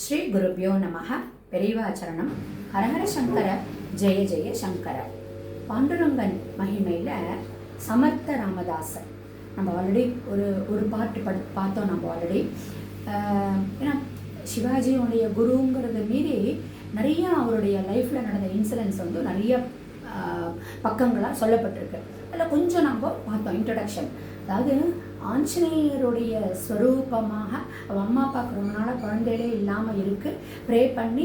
ஸ்ரீ குருபியோ நமக பெரியவாச்சரணம் ஹரஹர சங்கர. ஜெய ஜெய சங்கர. பாண்டுரங்கன் மகிமையில் சமர்த்த ராமதாசர் நம்ம ஆல்ரெடி ஒரு ஒரு பாட்டு படு பார்த்தோம் நம்ம ஆல்ரெடி ஏன்னா சிவாஜியுடைய குருங்கிறத மீறி நிறைய அவருடைய லைஃப்பில் நடந்த இன்சிடென்ட்ஸ் வந்து நிறைய பக்கங்களாக சொல்லப்பட்டிருக்கு. அதில் கொஞ்சம் நம்ம பார்த்தோம். இன்ட்ரடக்ஷன் அதாவது ஆஞ்சநேயருடைய ஸ்வரூபமாக அவள் அம்மா அப்பாவுக்கு ரொம்ப நாளாக குழந்தைகளே இல்லாமல் இருக்குது ப்ரே பண்ணி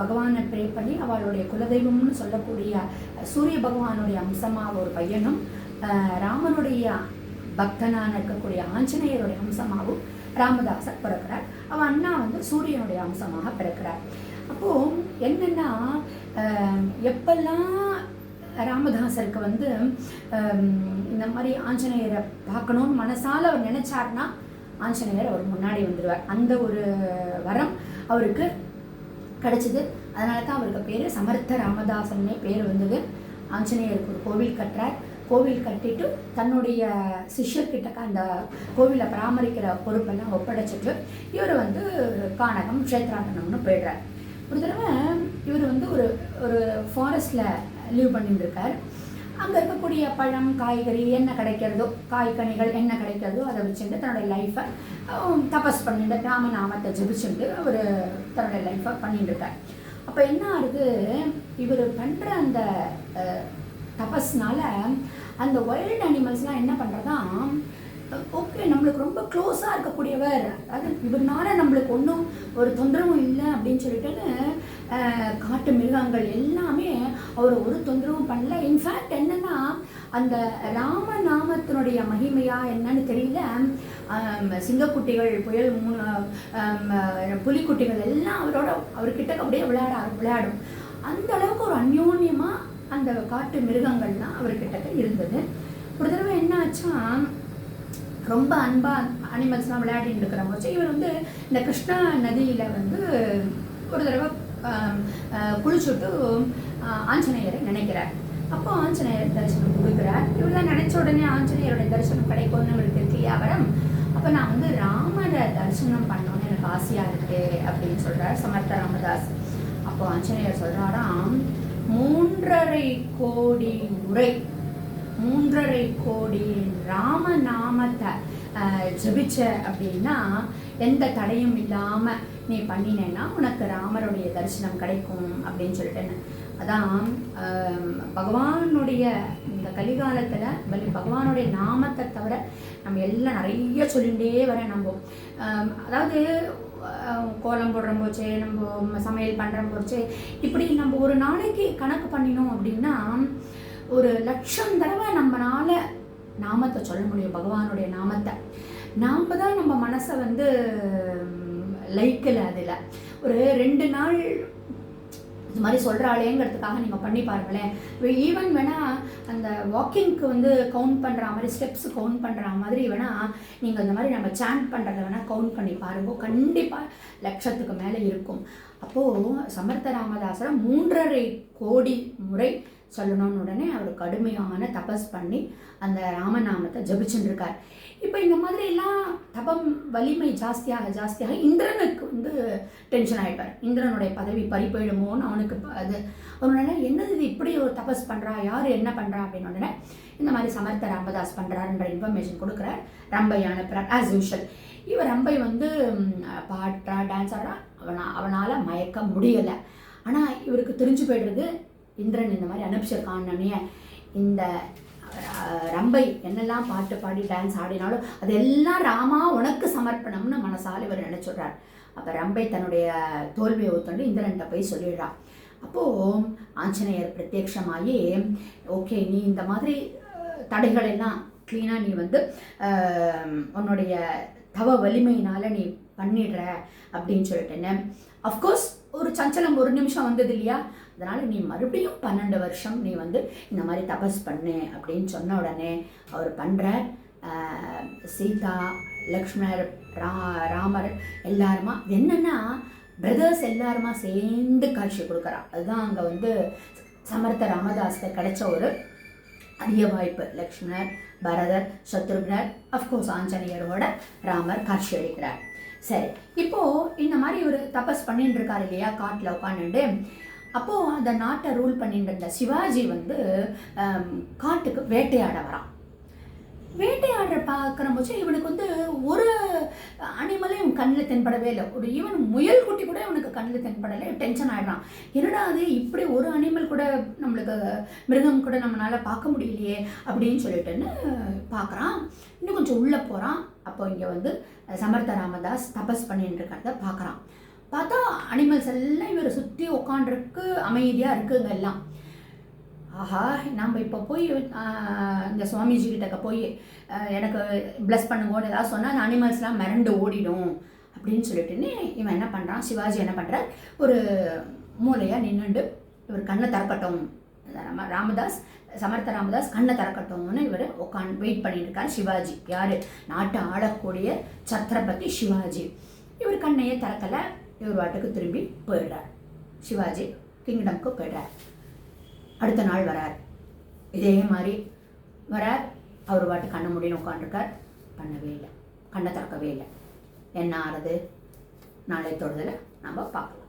பகவானை ப்ரே பண்ணி அவளுடைய குலதெய்வம்னு சொல்லக்கூடிய சூரிய பகவானுடைய அம்சமாக ஒரு பையனும் ராமனுடைய பக்தனான இருக்கக்கூடிய ஆஞ்சநேயருடைய அம்சமாகவும் ராமதாசர் பிறக்கிறார். அவன் அண்ணா வந்து சூரியனுடைய அம்சமாக பிறக்கிறார். அப்போது என்னென்னா எப்பெல்லாம் ராமதாசருக்கு வந்து இந்த மாதிரி ஆஞ்சநேயரை பார்க்கணும்னு மனசால் அவர் நினைச்சார்னா ஆஞ்சநேயர் அவர் முன்னாடி வந்துடுவார். அந்த ஒரு வரம் அவருக்கு கிடைச்சிது. அதனால தான் அவருக்கு பேர் சமர்த்த ராமதாசன்னே பேர் வந்தது. ஆஞ்சநேயருக்கு ஒரு கோவில் கட்டுறார். கோவில் கட்டிட்டு தன்னுடைய சிஷ்யர்கிட்ட அந்த கோவிலை பராமரிக்கிற பொறுப்பெல்லாம் ஒப்படைச்சிட்டு இவர் வந்து கானகம் க்ஷேத்ராடனம்னு போயிடுறார். ஒரு தடவை இவர் வந்து ஒரு ஒரு ஃபாரஸ்டில் லீவ் பண்ணிட்டு இருக்கார் அங்கே இருக்கக்கூடிய பழம் காய்கறி என்ன கிடைக்கிறதோ காய்கனிகள் என்ன கிடைக்கிறதோ அதை வச்சுட்டு தன்னுடைய லைஃப்பை தபஸ் பண்ணிட்டு ராமநாமத்தை ஜெபிச்சுட்டு அவர் தன்னுடைய லைஃப்பை பண்ணிட்டு இருக்கார் அப்போ என்ன ஆகுது? இவர் பண்ணுற அந்த தபஸ்னால அந்த ஒயல்ட் அனிமல்ஸ்லாம் என்ன பண்ணுறதா ஓகே நம்மளுக்கு ரொம்ப க்ளோஸாக இருக்கக்கூடியவர். அதாவது இவர்னால நம்மளுக்கு ஒன்றும் ஒரு தொந்தரவும் இல்லை அப்படின்னு சொல்லிட்டுன்னு காட்டு மிருகங்கள் எல்லாமே அவர் ஒரு தொந்தரவும் பண்ணல. இன்ஃபேக்ட் என்னன்னா அந்த ராமநாமத்தினுடைய மகிமையா என்னன்னு தெரியல. சிங்கக்குட்டிகள் புயல் மூணு புலிக்குட்டிகள் எல்லாம் அவரோட அவர்கிட்ட அப்படியே விளையாட விளையாடும். அந்த அளவுக்கு ஒரு அந்யோன்யமா அந்த காட்டு மிருகங்கள்லாம் அவர்கிட்ட இருந்தது. ஒரு தடவை என்ன ஆச்சா ரொம்ப அன்பா அனிமல்ஸ்லாம் விளையாடிட்டு இருக்கிறவங்க இவர் வந்து இந்த கிருஷ்ணா நதியில வந்து ஒரு தடவை குளிச்சுட்டு ஆஞ்சநேயரை நினைக்கிறார். அப்போ ஆஞ்சநேயர் தரிசனம் கொடுக்குறார். இவரெல்லாம் நினைச்ச உடனே ஆஞ்சநேயருடைய தரிசனம் கிடைக்கும்னு இவருக்கு இருக்கு. வரம் அப்போ நான் வந்து ராமரை தரிசனம் பண்ணணும்னு எனக்கு ஆசையா இருக்கு அப்படின்னு சொல்றார் சமர்த்த ராமதாஸ். அப்போ ஆஞ்சநேயர் சொல்றாராம் மூன்றரை கோடி உரை மூன்றரை கோடி ராமநாமத்தை ஜெபிச்ச அப்படின்னா எந்த தடையும் இல்லாம நீ பண்ணினேன்னா உனக்கு ராமருடைய தரிசனம் கிடைக்கும் அப்படின்னு சொல்லிட்டேன்னு. அதான் பகவானுடைய இந்த கலிகாலத்துல பலி பகவானுடைய நாமத்தை தவிர நம்ம எல்லாம் நிறைய சொல்லிகிட்டே வர நம்ம. அதாவது கோலம் போடுற போச்சே நம்ம சமையல் பண்ணுற போச்சே இப்படி நம்ம ஒரு நாளைக்கு கணக்கு பண்ணினோம் அப்படின்னா ஒரு லட்சம் தடவை நம்மனால நாமத்தை சொல்ல முடியும் பகவானுடைய நாமத்தை. நாம் தான் நம்ம மனசை வந்து லைக்கில் அதில். ஒரு ரெண்டு நாள் இது மாதிரி சொல்கிறாளேங்கிறதுக்காக நீங்கள் பண்ணி பாருங்களேன். ஈவன் வேணால் அந்த வாக்கிங்க்கு வந்து கவுண்ட் பண்ணுற மாதிரி ஸ்டெப்ஸ் கவுண்ட் பண்ணுற மாதிரி வேணால் நீங்கள் இந்த மாதிரி நம்ம சாண்ட் பண்ணுறத வேணால் கவுண்ட் பண்ணி பாருங்க. கண்டிப்பாக லட்சத்துக்கு மேலே இருக்கும். அப்போது சமர்த்த ராமதாசரை மூன்றரை கோடி முறை சொல்லணும்னு உடனே அவர் கடுமையான தபஸ் பண்ணி அந்த ராமநாமத்தை ஜபிச்சுருக்கார். இப்போ இந்த மாதிரி எல்லாம் தபம் வலிமை ஜாஸ்தியாக ஜாஸ்தியாக இந்திரனுக்கு வந்து டென்ஷன் ஆயிட்டார் இந்திரனுடைய பதவி பறிப்போயிடுமோன்னு அவனுக்கு அது அவனால என்னது இது இப்படி ஒரு தபஸ் பண்ணுறா யார் என்ன பண்ணுறா அப்படின்னு உடனே இந்த மாதிரி சமர்த்த ராமதாஸ் பண்ணுறாருன்ற இன்ஃபர்மேஷன் கொடுக்குறார். ரம்பை அனுப்புகிறார் ஆஸ் யூஷுவல் இவர் ரம்பை வந்து ம், பாடுறா டான்ஸ் ஆடுறா. அவனா அவனால் மயக்க முடியலை. ஆனால் இவருக்கு தெரிஞ்சு போயிடுறது இந்திரன் இந்த மாதிரி அனுப்பிச்சிருக்கான்னு இந்த ரம்பை என்னெல்லாம் பாட்டு பாடி டான்ஸ் ஆடினாலும் அதெல்லாம் ராமா உனக்கு சமர்ப்பணம்னு மனசால இவர் நினைச்சுடுறார். அப்போ ரம்பை தன்னுடைய தோல்வியை ஒத்துண்டு இந்திரன்கிட்ட போய் சொல்லிடுறா. அப்போது ஆஞ்சநேயர் பிரத்யக்ஷமாகி ஓகே நீ இந்த மாதிரி அஹ், தடைகள் எல்லாம் க்ளீனாக நீ வந்து உன்னுடைய தவ வலிமையினால் நீ பண்ணிடுற அப்படின்னு சொல்லிட்டேன்னு அஃப்கோர்ஸ் ஒரு சஞ்சலம் ஒரு நிமிஷம் வந்தது இல்லையா? அதனால் நீ மறுபடியும் பன்னெண்டு வருஷம் நீ வந்து இந்த மாதிரி தபஸ் பண்ணு அப்படின்னு சொன்ன உடனே அவர் பண்ணுற சீதா லக்ஷ்மணர் ரா ராமர் எல்லாருமா என்னென்னா பிரதர்ஸ் எல்லாருமா சேர்ந்து காட்சி கொடுக்குறா. அதுதான் அங்கே வந்து சமர்த்த ராமதாஸ்க்கு கிடைச்ச ஒரு அரிய வாய்ப்பு. லக்ஷ்மணர் பரதர் சத்ருக்னர் அஃப்கோர்ஸ் ஆஞ்சநேயரோட ராமர் காட்சி அளிக்கிறார். சரி இப்போ இந்த மாதிரி ஒரு தபஸ் பண்ணிட்டு இருக்காரு இல்லையா காட்டில் உட்காந்துட்டு அப்போ அந்த நாட்டை ரூல் பண்ணிட்டு இருந்த சிவாஜி வந்து காட்டுக்கு வேட்டையாட வரான். வேட்டையாடுற பார்க்குற போச்சு இவனுக்கு வந்து ஒரு அனிமலே இவன் கண்ணில் தென்படவே இல்லை. ஒரு ஈவன் முயல் குட்டி கூட இவனுக்கு கண்ணில் தென்படலை டென்ஷன் ஆகிடுறான் என்னடா அது இப்படி ஒரு அனிமல் கூட நம்மளுக்கு மிருகம் கூட நம்மளால் பார்க்க முடியலையே அப்படின்னு சொல்லிட்டுன்னு பார்க்குறான் இன்னும் கொஞ்சம் உள்ளே போகிறான் அப்போ இங்கே வந்து சமர்த்த ராமதாஸ் தபஸ் பண்ணிட்டு இருக்கிறத பார்க்குறான். பார்த்தா அனிமல்ஸ் எல்லாம் இவரை சுற்றி உக்காண்டிருக்கு அமைதியாக இருக்குங்க எல்லாம். ஆஹா நம்ம இப்போ போய் இந்த சுவாமிஜி கிட்டக்க போய் எனக்கு ப்ளஸ் பண்ணுங்கன்னு ஏதாவது சொன்னால் அந்த அனிமல்ஸ்லாம் மிரண்டு ஓடிடும் அப்படின்னு சொல்லிட்டுன்னு இவன் என்ன பண்ணுறான் சிவாஜி என்ன பண்ணுறார் ஒரு மூலையாக நின்றுண்டு இவர் கண்ணை திறக்கட்டும் ராம ராமதாஸ் சமர்த்த ராமதாஸ் கண்ணை திறக்கட்டும்னு இவர் உட்காந்து வெயிட் பண்ணிட்டு இருக்கார் சிவாஜி. யார்? நாட்டை ஆளக்கூடிய சத்ரபதி சிவாஜி. இவர் கண்ணையே திறக்கலை இவர் வாட்டுக்கு திரும்பி போயிடுறார். சிவாஜி கிங்டம்க்கு போயிடுறார். அடுத்த நாள் வரார். இதே மாதிரி வரார். அவர் பாட்டு கண்ணை முடின்னு உட்காந்துருக்கார் பண்ணவே இல்லை. கண்ணை திறக்கவே இல்லை. என்ன ஆறுது? நாளை தொடுதலை நம்ம பார்க்கலாம்.